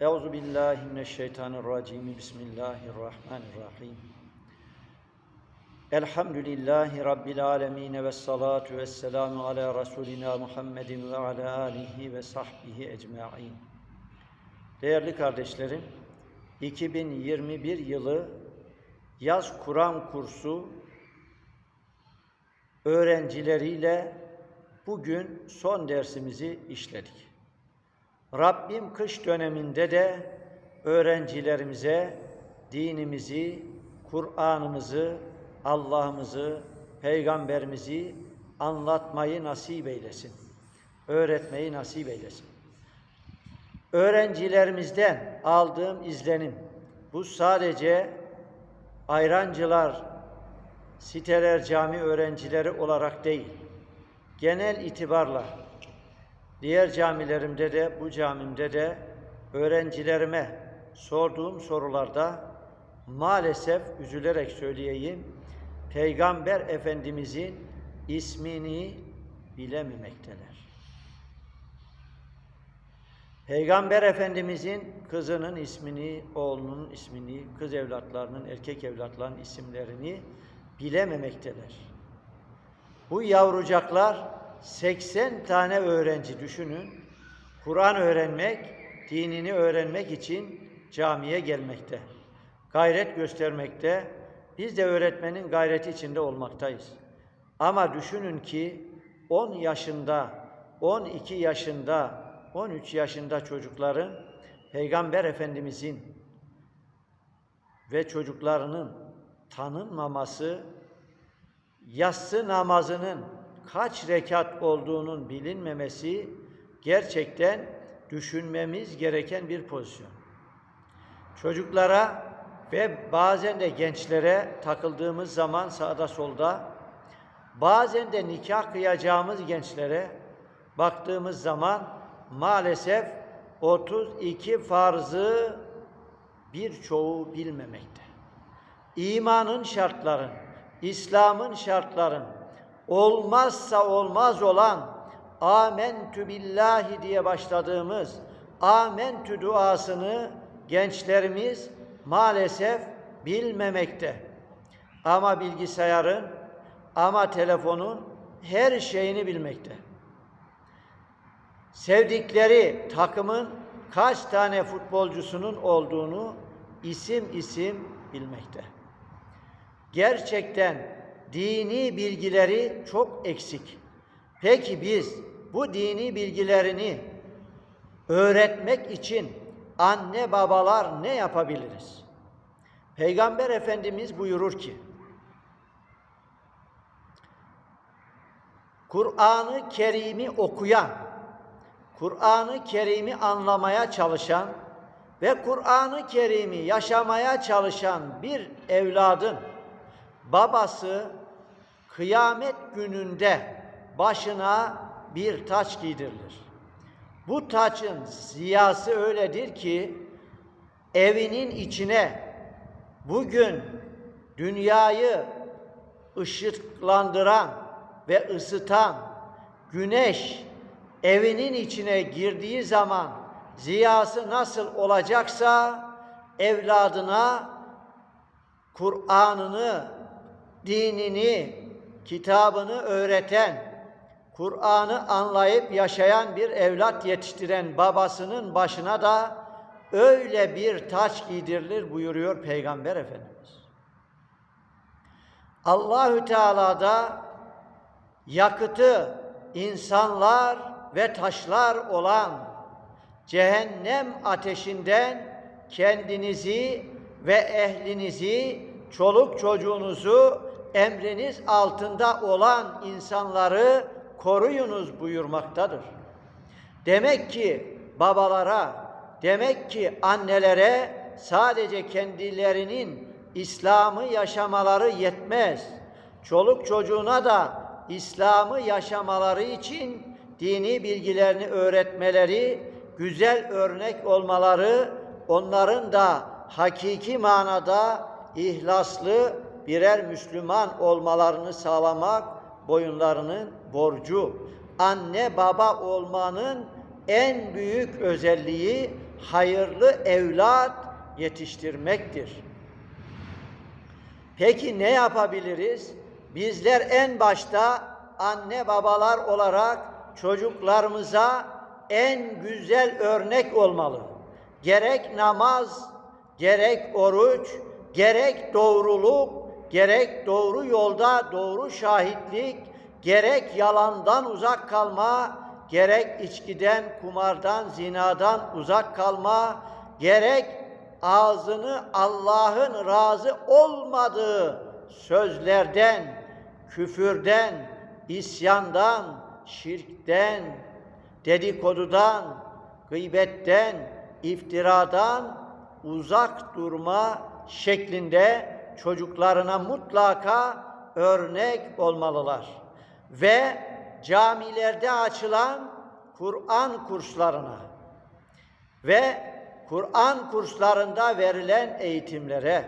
Euzu billahi mineşşeytanirracim. Bismillahirrahmanirrahim. Elhamdülillahi rabbil alamin ve salatu vesselamu ala rasulina Muhammedin ve ala alihi ve sahbihi ecmaîn. Değerli kardeşlerim, 2021 yılı yaz Kur'an kursu öğrencileriyle bugün son dersimizi işledik. Rabbim kış döneminde de öğrencilerimize dinimizi, Kur'an'ımızı, Allah'ımızı, Peygamberimizi anlatmayı nasip eylesin. Öğretmeyi nasip eylesin. Öğrencilerimizden aldığım izlenim, bu sadece ayrancılar, siteler, cami öğrencileri olarak değil, genel itibarla diğer camilerimde de, bu camimde de öğrencilerime sorduğum sorularda maalesef üzülerek söyleyeyim, Peygamber Efendimizin ismini bilememekteler. Peygamber Efendimizin kızının ismini, oğlunun ismini, kız evlatlarının, erkek evlatlarının isimlerini bilememekteler. Bu yavrucaklar 80 tane öğrenci düşünün. Kur'an öğrenmek, dinini öğrenmek için camiye gelmekte. Gayret göstermekte. Biz de öğretmenin gayreti içinde olmaktayız. Ama düşünün ki 10 yaşında, 12 yaşında, 13 yaşında çocukların Peygamber Efendimizin ve çocuklarının tanınmaması, yatsı namazının kaç rekat olduğunun bilinmemesi gerçekten düşünmemiz gereken bir pozisyon. Çocuklara ve bazen de gençlere takıldığımız zaman sağda solda, bazen de nikah kıyacağımız gençlere baktığımız zaman maalesef 32 farzı birçoğu bilmemekte. İmanın şartların, İslam'ın şartların, olmazsa olmaz olan amentü billahi diye başladığımız amentü duasını gençlerimiz maalesef bilmemekte. Ama bilgisayarın, ama telefonun her şeyini bilmekte. Sevdikleri takımın kaç tane futbolcusunun olduğunu isim isim bilmekte. Gerçekten dini bilgileri çok eksik. Peki biz bu dini bilgilerini öğretmek için anne babalar ne yapabiliriz? Peygamber Efendimiz buyurur ki, Kur'an-ı Kerim'i okuyan, Kur'an-ı Kerim'i anlamaya çalışan ve Kur'an-ı Kerim'i yaşamaya çalışan bir evladın babası kıyamet gününde başına bir taç giydirilir. Bu taçın ziyası öyledir ki evinin içine bugün dünyayı ışıklandıran ve ısıtan güneş evinin içine girdiği zaman ziyası nasıl olacaksa evladına Kur'an'ını, dinini, kitabını öğreten, Kur'an'ı anlayıp yaşayan bir evlat yetiştiren babasının başına da öyle bir taç giydirilir buyuruyor Peygamber Efendimiz. Allahü Teala'da yakıtı insanlar ve taşlar olan cehennem ateşinden kendinizi ve ehlinizi, çoluk çocuğunuzu emriniz altında olan insanları koruyunuz buyurmaktadır. Demek ki babalara, demek ki annelere sadece kendilerinin İslam'ı yaşamaları yetmez. Çoluk çocuğuna da İslam'ı yaşamaları için dini bilgilerini öğretmeleri, güzel örnek olmaları, onların da hakiki manada ihlaslı birer Müslüman olmalarını sağlamak boyunlarının borcu. Anne baba olmanın en büyük özelliği hayırlı evlat yetiştirmektir. Peki ne yapabiliriz? Bizler en başta anne babalar olarak çocuklarımıza en güzel örnek olmalı. Gerek namaz, gerek oruç, gerek doğruluk, gerek doğru yolda doğru şahitlik, gerek yalandan uzak kalma, gerek içkiden, kumardan, zinadan uzak kalma, gerek ağzını Allah'ın razı olmadığı sözlerden, küfürden, isyandan, şirkten, dedikodudan, gıybetten, iftiradan uzak durma şeklinde çocuklarına mutlaka örnek olmalılar. Ve camilerde açılan Kur'an kurslarına ve Kur'an kurslarında verilen eğitimlere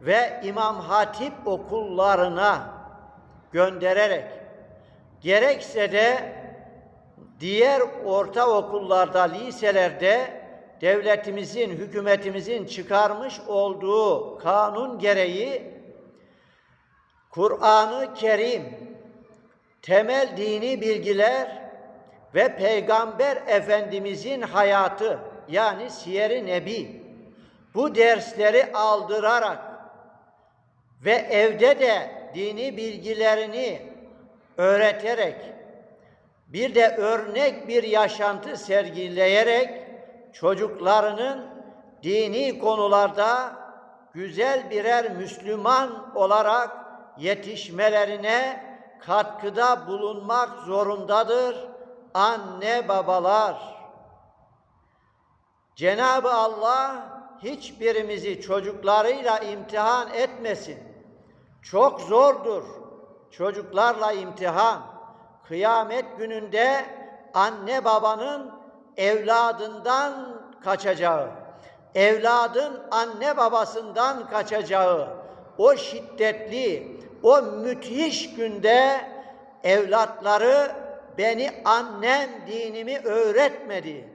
ve İmam Hatip okullarına göndererek gerekse de diğer ortaokullarda, liselerde devletimizin, hükümetimizin çıkarmış olduğu kanun gereği Kur'an-ı Kerim, temel dini bilgiler ve Peygamber Efendimizin hayatı yani siyer-i nebi bu dersleri aldırarak ve evde de dini bilgilerini öğreterek bir de örnek bir yaşantı sergileyerek çocuklarının dini konularda güzel birer Müslüman olarak yetişmelerine katkıda bulunmak zorundadır anne babalar. Cenab-ı Allah hiçbirimizi çocuklarıyla imtihan etmesin. Çok zordur çocuklarla imtihan. Kıyamet gününde anne babanın evladından kaçacağı, evladın anne babasından kaçacağı, o şiddetli, o müthiş günde evlatları beni annem dinimi öğretmedi.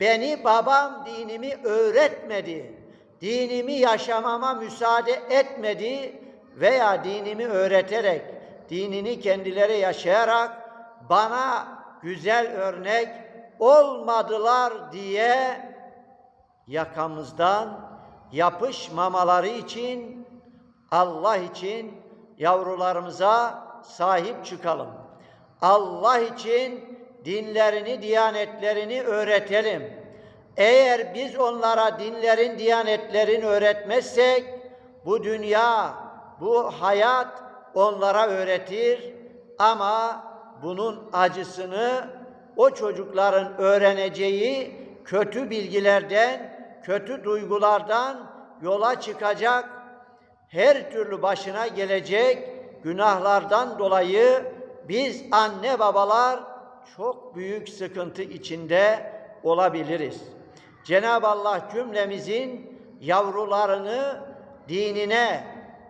Beni babam dinimi öğretmedi. Dinimi yaşamama müsaade etmedi veya dinimi öğreterek, dinini kendileri yaşayarak bana güzel örnek olmadılar diye yakamızdan yapışmamaları için Allah için yavrularımıza sahip çıkalım. Allah için dinlerini, diyanetlerini öğretelim. Eğer biz onlara dinlerin, diyanetlerin öğretmezsek bu dünya, bu hayat onlara öğretir ama bunun acısını o çocukların öğreneceği kötü bilgilerden, kötü duygulardan yola çıkacak, her türlü başına gelecek günahlardan dolayı biz anne babalar çok büyük sıkıntı içinde olabiliriz. Cenab-ı Allah cümlemizin yavrularını dinine,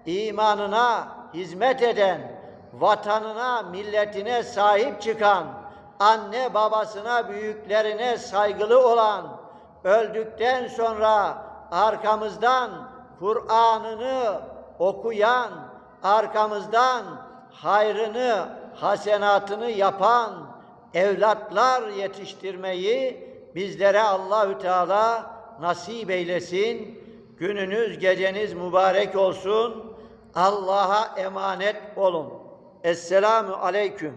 imanına hizmet eden, vatanına, milletine sahip çıkan, anne babasına, büyüklerine saygılı olan, öldükten sonra arkamızdan Kur'an'ını okuyan, arkamızdan hayrını, hasenatını yapan evlatlar yetiştirmeyi bizlere Allahü Teala nasip eylesin. Gününüz, geceniz mübarek olsun. Allah'a emanet olun. Esselamu aleyküm.